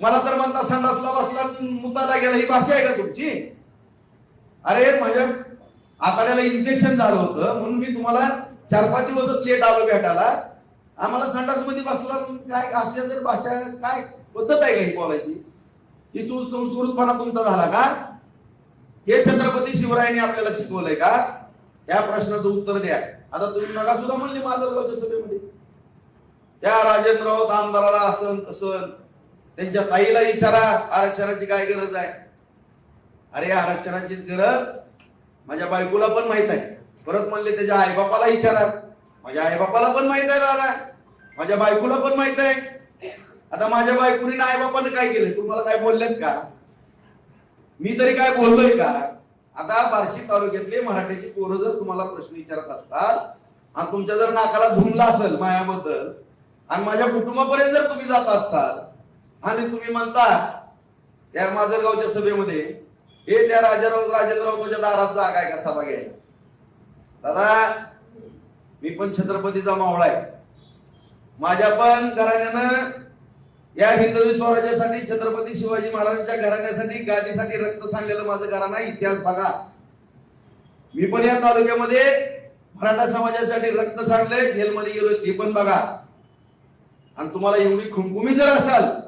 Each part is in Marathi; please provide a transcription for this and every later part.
मला तर म्हणता संडासला बसला मुताला गेला ही भाषा आहे का तुमची? अरे म्हणजे माझ्या आताड्याला इन्फेक्शन झालं होतं म्हणून मी तुम्हाला चार पाच दिवसच लेट आलो भेटायला. आम्हाला संडासमध्ये बसला काय अशा जर भाषा काय पद्धत आहे का ही बोलायची? ही सुसंस्कृतपणा तुमचा झाला का? हे छत्रपती शिवरायांनी आपल्याला शिकवलंय का? या प्रश्नाचं उत्तर द्या. आता तुम्ही नका सुद्धा म्हणले माजलगावच्या सभेमध्ये. त्या राजेंद्र आमदाराला असं असन त्यांच्या ताईला विचारा आरक्षणाची काय गरज आहे? अरे आरक्षणाची गरज माझ्या बायकोला पण माहीत आहे. परत म्हणले त्याच्या आईबापाला विचारा. माझ्या आईबापाला पण माहीत आहे दादा. माझ्या बायकोला पण माहीत आहे. आता माझ्या बायकोनी आईबापाने काय केलं तुम्हाला काय बोललेत का? मी तरी काय बोललोय का? आता बार्शी तालुक्यातले मराठ्याची पोरं जर तुम्हाला प्रश्न विचारत असतात आणि तुमच्या जर नाकाला झुमला असेल मायाबद्दल आणि माझ्या कुटुंबापर्यंत जर तुम्ही जात असाल आणि तुम्ही म्हणता त्या माजलगावच्या सभेमध्ये हे त्या राजाराव राजेंद्ररावच्या दारात जागा आहे का सभा घ्यायला? दादा मी पण छत्रपतीचा मावळा आहे. माझ्या पण घराण्यानं या हिंदवी स्वराज्यासाठी छत्रपती शिवाजी महाराजांच्या घराण्यासाठी गादीसाठी रक्त सांडलेलं माझं घराणा इतिहास बघा. मी पण या तालुक्यामध्ये मराठा समाजासाठी रक्त सांडलंय जेलमध्ये गेलोय ते पण बघा. आणि तुम्हाला एवढी खुमखुमी जर असाल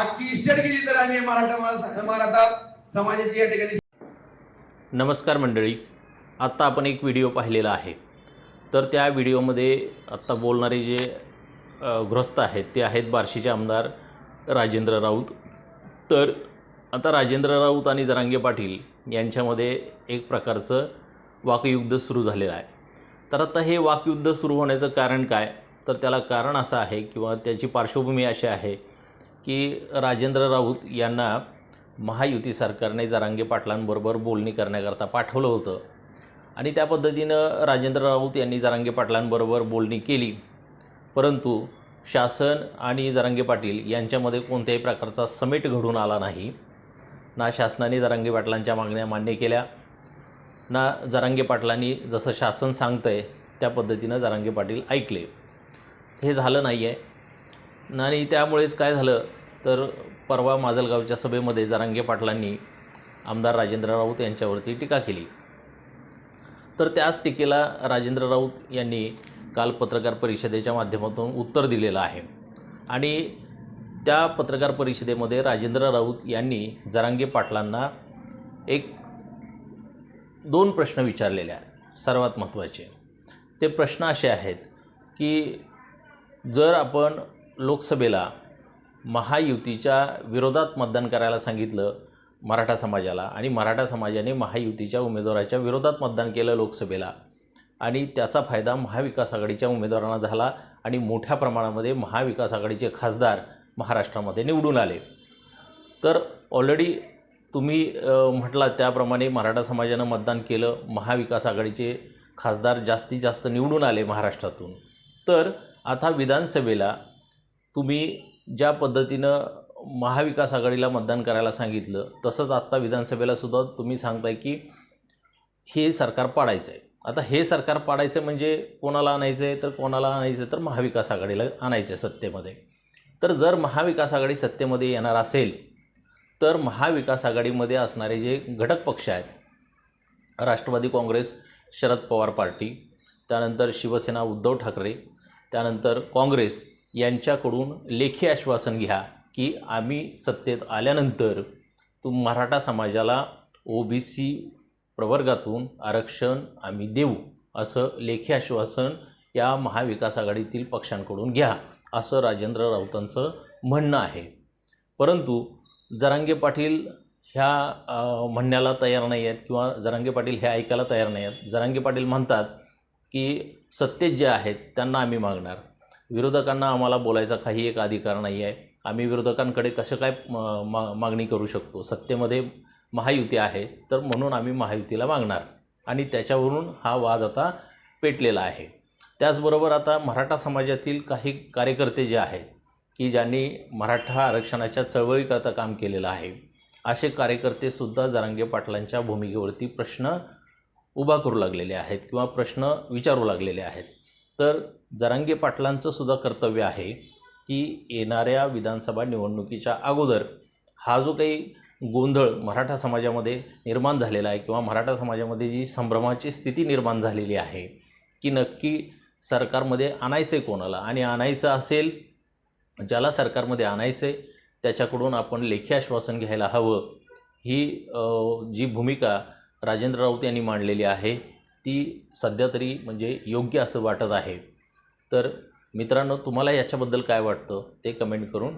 अख्खी इस्टेट गेली तर आम्ही मराठा मराठा समाजाची या ठिकाणी नमस्कार मंडळी. आत्ता आपण एक व्हिडिओ पाहिलेला आहे. तर त्या व्हिडिओमध्ये आत्ता बोलणारे जे गृहस्थ आहेत ते आहेत बार्शीचे आमदार राजेंद्र राऊत. तर आता राजेंद्र राऊत आणि जरांगे पाटील यांच्यामध्ये एक प्रकारचं वाकयुद्ध सुरू झालेलं आहे. तर आता हे वाकयुद्ध सुरू होण्याचं कारण काय? तर त्याला कारण असं आहे किंवा त्याची पार्श्वभूमी अशी आहे की राजेंद्र राऊत यांना महायुती सरकारने जरांगे पाटलांबरोबर बोलणी करण्याकरता पाठवलं होतं. आणि त्या पद्धतीनं राजेंद्र राऊत यांनी जरांगे पाटलांबरोबर बोलणी केली. परंतु शासन आणि जरांगे पाटील यांच्यामध्ये कोणत्याही प्रकारचा समेट घडून आला नाही. ना शासनाने जरांगे पाटलांच्या मागण्या मान्य केल्या ना जरांगे पाटलांनी जसं शासन सांगतं आहे त्या पद्धतीनं जरांगे पाटील ऐकले. हे झालं नाही आहे आणि त्यामुळेच काय झालं? तर परवा माजलगावच्या सभेमध्ये जरांगे पाटलांनी आमदार राजेंद्र राऊत यांच्यावरती टीका केली. तर त्याच टीकेला राजेंद्र राऊत यांनी काल पत्रकार परिषदेच्या माध्यमातून उत्तर दिलेलं आहे. आणि त्या पत्रकार परिषदेमध्ये राजेंद्र राऊत यांनी जरांगे पाटलांना एक दोन प्रश्न विचारलेले आहेत. सर्वात महत्त्वाचे. ते प्रश्न असे आहेत की जर आपण लोकसभेला महायुतीच्या विरोधात मतदान करायला सांगितलं मराठा समाजाला आणि मराठा समाजाने महायुतीच्या उमेदवाराच्या विरोधात मतदान केलं लोकसभेला. आणि त्याचा फायदा महाविकास आघाडीच्या उमेदवारांना झाला आणि मोठ्या प्रमाणामध्ये महाविकास आघाडीचे खासदार महाराष्ट्रामध्ये निवडून आले. तर ऑलरेडी तुम्ही म्हटला म्हटलात त्याप्रमाणे मराठा समाजानं मतदान केलं महाविकास आघाडीचे खासदार जास्तीत जास्त निवडून आले महाराष्ट्रातून. तर आता विधानसभेला तुम्ही ज्या पद्धतीनं महाविकास आघाडीला मतदान करायला सांगितलं तसंच आत्ता विधानसभेला सुद्धा तुम्ही सांगताय की हे सरकार पाडायचं आहे आता हे सरकार पाडायचं म्हणजे कोणाला आणायचं आहे तर कोणाला आणायचं आहे तर महाविकास आघाडीला आणायचं आहे सत्तेमध्ये. तर जर महाविकास आघाडी सत्तेमध्ये येणार असेल तर महाविकास आघाडीमध्ये असणारे जे घटक पक्ष आहेत राष्ट्रवादी काँग्रेस शरद पवार पार्टी त्यानंतर शिवसेना उद्धव ठाकरे त्यानंतर काँग्रेस यांच्याकडून लेखी आश्वासन घ्या की आम्ही सत्तेत आल्यानंतर तुम मराठा समाजाला ओ बी सी प्रवर्गातून आरक्षण आम्ही देऊ असं लेखी आश्वासन या महाविकास आघाडीतील पक्षांकडून घ्या असं राजेंद्र राऊतांचं म्हणणं आहे. परंतु जरांगे पाटील ह्या म्हणण्याला तयार नाही आहेत किंवा जरांगे पाटील हे ऐकायला तयार नाही आहेत जरांगे पाटील म्हणतात की सत्तेत जे आहेत त्यांना आम्ही मागणार. विरोधकांना आम्हाला बोलायचा काही एक अधिकार नाही आहे. आम्ही विरोधकांकडे कसं काय म- मा मागणी करू शकतो? सत्तेमध्ये महायुती आहे तर म्हणून आम्ही महायुतीला मागणार. आणि त्याच्यावरून हा वाद आता पेटलेला आहे. त्याचबरोबर आता मराठा समाजातील काही कार्यकर्ते जे आहेत की ज्यांनी मराठा आरक्षणाच्या चळवळीकरता काम केलेलं आहे असे कार्यकर्तेसुद्धा जरांगे पाटलांच्या भूमिकेवरती प्रश्न उभा करू लागलेले आहेत किंवा प्रश्न विचारू लागलेले आहेत. तर जरांगे पाटलांचं सुद्धा कर्तव्य आहे की येणाऱ्या विधानसभा निवडणुकीच्या अगोदर हा जो काही गोंधळ मराठा समाजामध्ये निर्माण झालेला आहे किंवा मराठा समाजामध्ये जी संभ्रमाची स्थिती निर्माण झालेली आहे की नक्की सरकारमध्ये आणायचं आहे कोणाला? आणि आणायचं असेल ज्याला सरकारमध्ये आणायचं आहे त्याच्याकडून आपण लेखी आश्वासन घ्यायला हवं. ही जी भूमिका राजेंद्र राऊत यांनी मांडलेली आहे ती सध्या तरी म्हणजे योग्य असं वाटत आहे. तर मित्रांनो तुम्हाला याच्याबद्दल काय वाटतं ते कमेंट करून